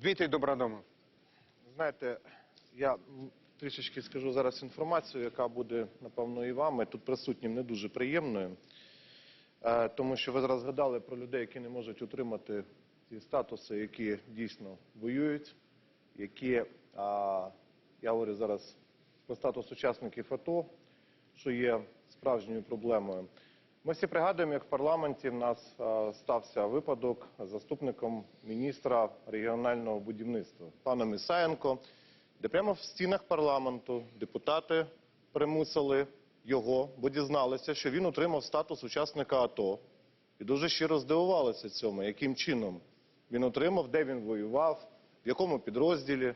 Дмитрий Добродомов. Знаєте, я трішечки скажу зараз інформацію, яка буде, напевно, і вами тут присутнім не дуже приємною. Е, Тому що ви зараз згадали про людей, які не можуть отримати ті статуси, які дійсно воюють, які, а, я говорю зараз про статус учасників АТО, що є справжньою проблемою. Ми всі пригадуємо, як в парламенті в нас е, стався випадок заступником міністра регіонального будівництва паном Ісаєнко, де прямо в стінах парламенту депутати примусили його, бо дізналися, що він отримав статус учасника АТО. І дуже щиро здивувалися цьому, яким чином він отримав, де він воював, в якому підрозділі.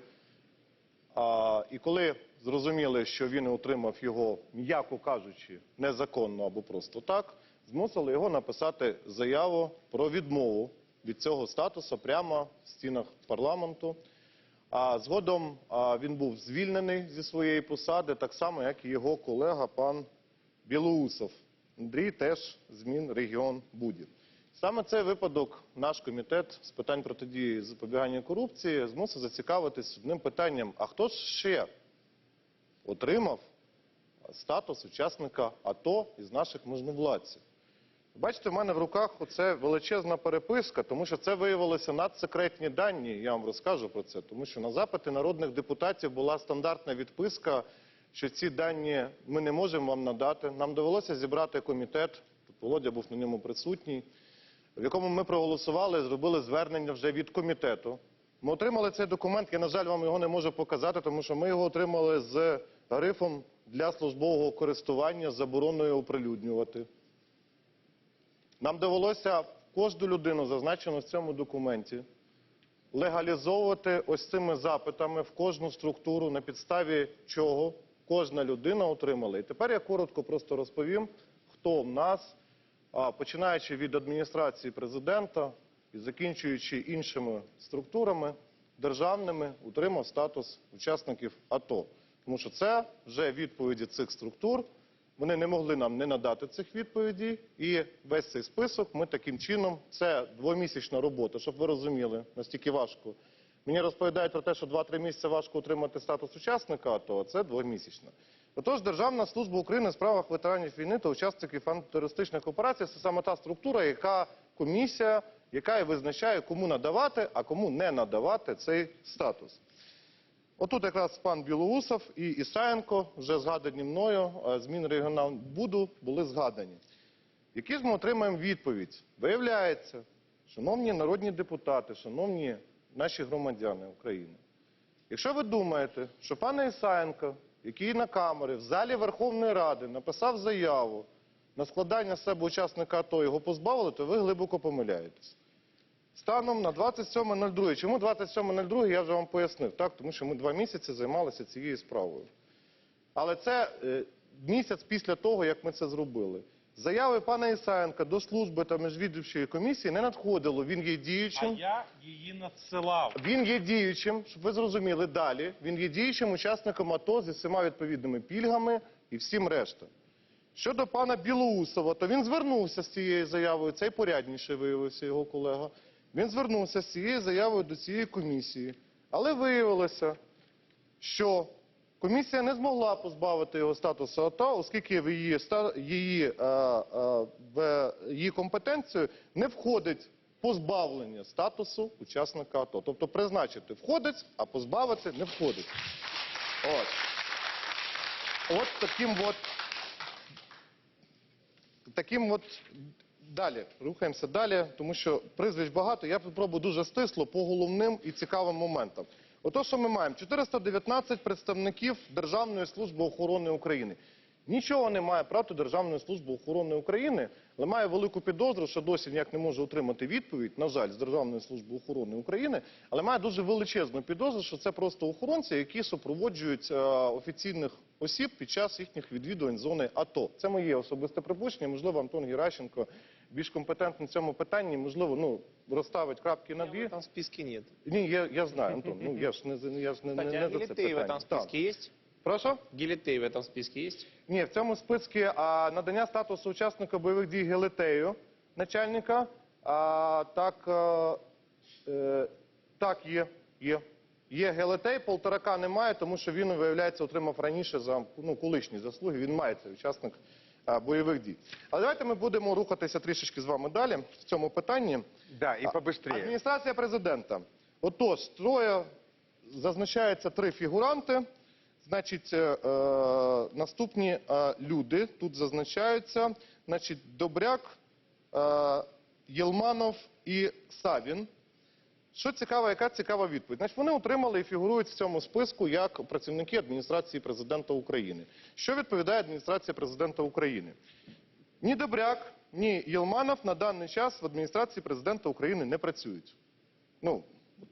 А, і коли зрозуміли, що він отримав його, м'яко кажучи, незаконно або просто так, змусили його написати заяву про відмову від цього статусу прямо в стінах парламенту. А згодом він був звільнений зі своєї посади, так само, як і його колега пан Білоусов. Андрій теж змін регіон Будів. Саме цей випадок наш комітет з питань протидії запобігання корупції змусив зацікавитись одним питанням: а хто ж ще отримав статус учасника АТО із наших можновладців? Бачите, в мене в руках оце величезна переписка, тому що це виявилося надсекретні дані. Я вам розкажу про це, тому що на запити народних депутатів була стандартна відписка, що ці дані ми не можемо вам надати. Нам довелося зібрати комітет. Володя був на ньому присутній, в якому ми проголосували, зробили звернення вже від комітету. Ми отримали цей документ. Я, на жаль, вам його не можу показати, тому що ми його отримали з грифом для службового користування забороною оприлюднювати. Нам довелося кожну людину, зазначену в цьому документі, легалізовувати ось цими запитами в кожну структуру, на підставі чого кожна людина отримала. І тепер я коротко просто розповім, хто в нас, починаючи від адміністрації президента і закінчуючи іншими структурами державними, отримав статус учасників АТО. Тому що це вже відповіді цих структур. Вони не могли нам не надати цих відповідей, і весь цей список ми таким чином. Це двомісячна робота, щоб ви розуміли, настільки важко. Мені розповідають про те, що 2-3 місяці важко отримати статус учасника АТО, а це двомісячна. Отож, Державна служба України в справах ветеранів війни та учасників антитерористичних операцій це саме та структура, яка комісія, яка і визначає, кому надавати, а кому не надавати цей статус. Отут якраз пан Білоусов і Ісаєнко, вже згадані мною, е, з Мінрегіонбуду були згадані. Які ж ми отримаємо відповідь? Виявляється, шановні народні депутати, шановні наші громадяни України, якщо ви думаєте, що пана Ісаєнко, який на камері в залі Верховної Ради написав заяву на складання себе учасника АТО, його позбавили, то ви глибоко помиляєтесь. Станом на 27.02. Чому 27.02, я вже вам пояснив. Так, тому що ми два місяці займалися цією справою. Але це е, місяць після того, як ми це зробили. Заяви пана Ісаєнка до служби та міжвідомчої комісії не надходило. Він є А діючим. я її надсилав. Він є діючим, щоб ви зрозуміли далі. Він є діючим учасником АТО зі всіма відповідними пільгами і всім решта. Щодо пана Білоусова, то він звернувся з цією заявою. Цей порядніший виявився його колега. Він звернувся з цією заявою до цієї комісії. Але виявилося, що комісія не змогла позбавити його статусу АТО, оскільки в її, її, е, е, в її компетенцію не входить позбавлення статусу учасника АТО. Тобто призначити входить, а позбавити не входить. От. От таким от таким от далі. Рухаємося далі, тому що прізвищ багато. Я спробую дуже стисло по головним і цікавим моментам. Ото, що ми маємо? 419 представників Державної служби охорони України. Нічого немає проти Державної служби охорони України, але має велику підозру, що досі ніяк не може отримати відповідь, на жаль, з Державної служби охорони України, але має дуже величезну підозру, що це просто охоронці, які супроводжують е, офіційних осіб під час їхніх відвідувань зони АТО. Це моє особисте припущення. Можливо, Антон Геращенко більш компетентний в цьому питанні, можливо, ну розставить крапки над В «і». этом списке нет. Ні, я, я знаю, Антон. Ну я ж не за- я ж не, не, Кстати, не а за це Гелитей в питання. этом списке Так. есть? Прошу? Гелитей в этом списке есть? Ні, в цьому списку а, надання статусу учасника бойових дій Гелетею, начальника, а, так, е, е, так є. Є. Є Гелетей, полторака немає, тому що він, виявляється, отримав раніше за ну, колишні заслуги. Він має цей учасник а, бойових дій. Але давайте ми будемо рухатися трішечки з вами далі в цьому питанні. Да, и побыстрее. Адміністрація президента. Отож, троє зазначається три фігуранти. Значить, е, е, наступні е, люди тут зазначаються. Значить, Добряк, е, Єлманов і Савін. Що цікаво, яка цікава відповідь? Значить, вони отримали і фігурують в цьому списку як працівники адміністрації президента України. Що відповідає адміністрація президента України? Ні Добряк, ні Єлманов на даний час в адміністрації президента України не працюють. Ну,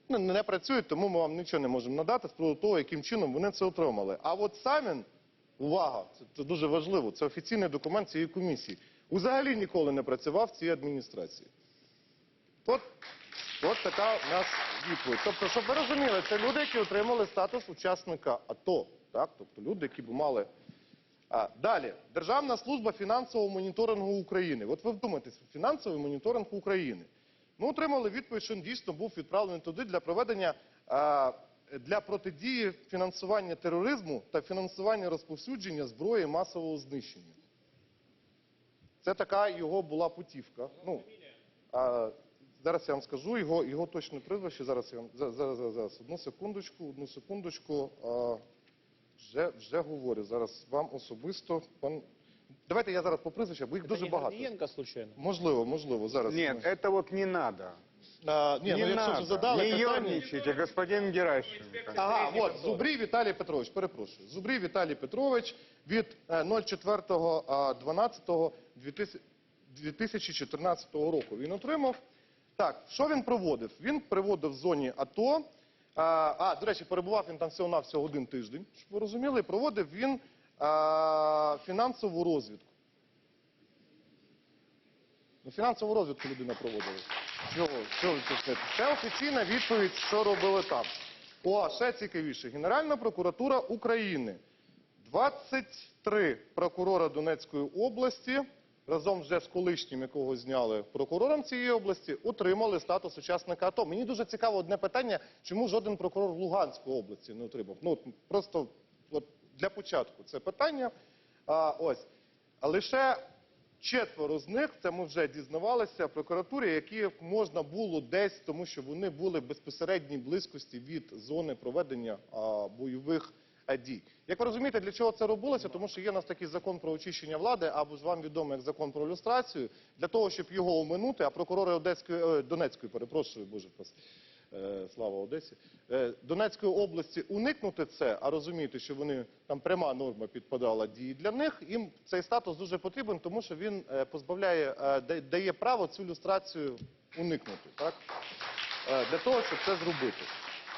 не, працюють, тому ми вам нічого не можемо надати з приводу того, яким чином вони це отримали. А от Самін, увага, це, це дуже важливо, це офіційний документ цієї комісії. Взагалі ніколи не працював в цій адміністрації. От, от така у нас відповідь. Тобто, щоб ви розуміли, це люди, які отримали статус учасника АТО. Так? Тобто люди, які б мали а, далі, Державна служба фінансового моніторингу України. От ви вдумайтесь, фінансовий моніторинг України. Ми отримали відповідь, що він дійсно був відправлений туди для проведення а, для протидії фінансування тероризму та фінансування розповсюдження зброї масового знищення. Це така його була путівка. Ну, а, зараз я вам скажу його, його точне прізвище. Зараз я вам зараз, зараз, зараз, одну секундочку, одну секундочку. А, вже, вже говорю. Зараз вам особисто. Пан... Давайте я зараз по прізвищах, бо їх дуже не багато. Гордієнко, случайно? Можливо, можливо, зараз. Нет, это вот не надо. А, ні, не ну, якщо надо. вже задали не питання. ерничайте, господин Геращенко. Ага, от, Зубрій Віталій Петрович, перепрошую. Зубрій Віталій Петрович від е, 04.12.2014 року. Він отримав. Так, що він проводив? Він приводив в зоні АТО. А, а, до речі, перебував він там всього-навсього один тиждень, щоб ви розуміли, проводив він а, фінансову розвідку. Ну, фінансову розвідку людина проводила. Чого, чого? Це офіційна відповідь, що робили там. О, ще цікавіше. Генеральна прокуратура України. 23 прокурора Донецької області разом вже з колишнім, якого зняли прокурором цієї області, отримали статус учасника АТО. Мені дуже цікаво одне питання, чому жоден прокурор Луганської області не отримав. Ну, просто от для початку це питання. А, ось. А лише четверо з них, це ми вже дізнавалися прокуратурі, які можна було десь, тому що вони були в безпосередній близькості від зони проведення а, бойових дій. Як ви розумієте, для чого це робилося? Тому що є у нас такий закон про очищення влади, або ж вам відомо як закон про люстрацію, для того, щоб його оминути, а прокурори Одеської, е, Донецької, перепрошую, боже прос- е, слава Одесі, е, Донецької області уникнути це, а розумієте, що вони там пряма норма підпадала дії для них. Їм цей статус дуже потрібен, тому що він позбавляє, дає право цю люстрацію уникнути, так? Для того, щоб це зробити.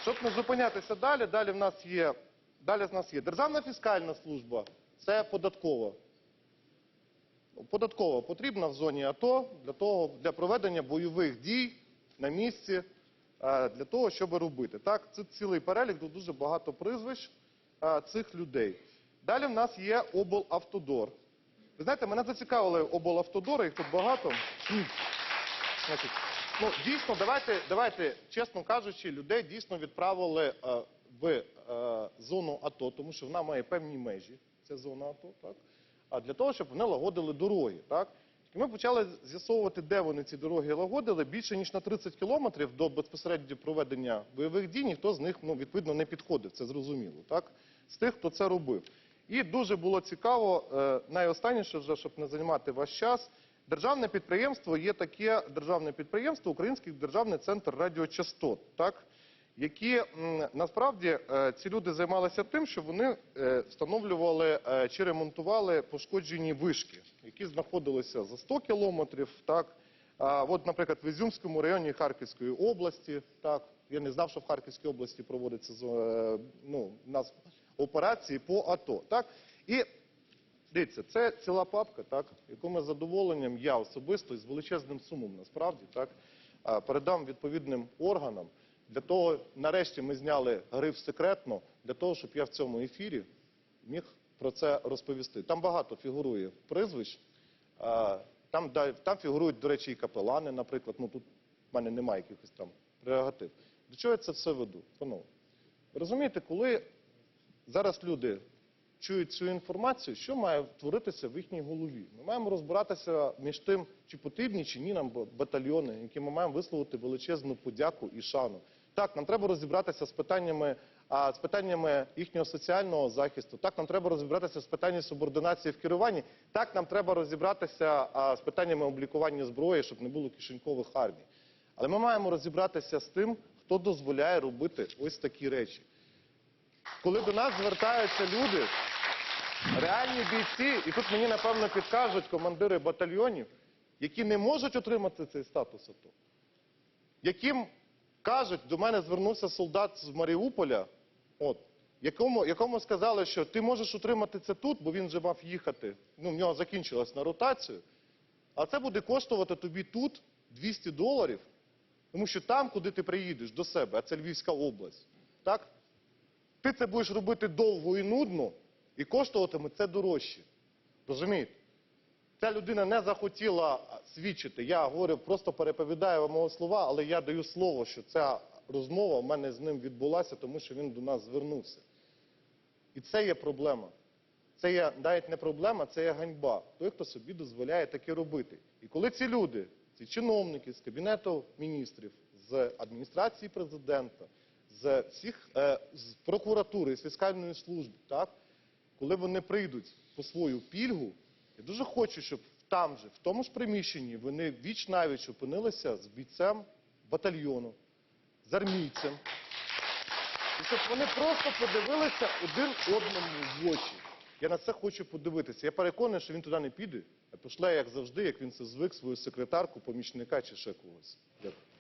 Щоб не зупинятися далі, далі в нас є, далі в нас є Державна фіскальна служба, це податкова. Податкова потрібна в зоні АТО для того, для проведення бойових дій на місці, е, для того, щоб робити. Так, це цілий перелік, тут дуже багато прізвищ е, цих людей. Далі в нас є облавтодор. Ви знаєте, мене зацікавили облавтодори, їх тут багато. Значить, ну, дійсно, давайте, давайте, чесно кажучи, людей дійсно відправили е, в е, зону АТО, тому що вона має певні межі, це зона АТО, так? А для того, щоб вони лагодили дороги, так? І ми почали з'ясовувати, де вони ці дороги лагодили. Більше ніж на 30 кілометрів до безпосередньо проведення бойових дій, ніхто з них, ну, відповідно, не підходив, це зрозуміло, так? З тих, хто це робив. І дуже було цікаво, е, найостанніше вже, щоб не займати ваш час, Державне підприємство є таке державне підприємство, Український державний центр радіочастот, так? Які насправді е, ці люди займалися тим, що вони е, встановлювали е, чи ремонтували пошкоджені вишки, які знаходилися за 100 кілометрів. Так? От, наприклад, в Ізюмському районі Харківської області, так, я не знав, що в Харківській області е, ну, у нас операції по АТО. Так? І Дивіться, це ціла папка, так, яку ми з задоволенням, я особисто і з величезним сумом насправді так, передам відповідним органам. Для того, нарешті, ми зняли гриф секретно, для того, щоб я в цьому ефірі міг про це розповісти. Там багато фігурує прізвищ. а, Там, там фігурують, до речі, і капелани, наприклад. Ну тут в мене немає якихось там прерогатив. До чого я це все веду? Панове, розумієте, коли зараз люди чують цю інформацію, що має творитися в їхній голові? Ми маємо розбиратися між тим, чи потрібні чи ні нам батальйони, які ми маємо висловити величезну подяку і шану. Так, нам треба розібратися з питаннями, а, з питаннями їхнього соціального захисту. Так, нам треба розібратися з питанням субординації в керуванні. Так, нам треба розібратися а, з питаннями облікування зброї, щоб не було кишенькових армій. Але ми маємо розібратися з тим, хто дозволяє робити ось такі речі. Коли до нас звертаються люди, реальні бійці, і тут мені напевно підкажуть командири батальйонів, які не можуть отримати цей статус АТО, яким кажуть, до мене звернувся солдат з Маріуполя, от, якому, якому сказали, що ти можеш отримати це тут, бо він вже мав їхати, ну, в нього закінчилось на ротацію, а це буде коштувати тобі тут 200 доларів, тому що там, куди ти приїдеш до себе, а це Львівська область, так? Ти це будеш робити довго і нудно, і коштуватиме це дорожче. Розумієте? Ця людина не захотіла свідчити. Я говорю, просто переповідаю вам мого слова, але я даю слово, що ця розмова в мене з ним відбулася, тому що він до нас звернувся. І це є проблема. Це є навіть не проблема, це є ганьба. Той, хто собі дозволяє таке робити. І коли ці люди, ці чиновники з Кабінету міністрів, з адміністрації президента, з всіх е, з прокуратури, з фіскальної служби, так, коли вони прийдуть по свою пільгу, я дуже хочу, щоб там же, в тому ж приміщенні, вони віч навіч опинилися з бійцем батальйону, з армійцем. І щоб вони просто подивилися один одному в очі. Я на це хочу подивитися. Я переконаний, що він туди не піде, а пошле, як завжди, як він це звик, свою секретарку, помічника чи ще когось. Дякую.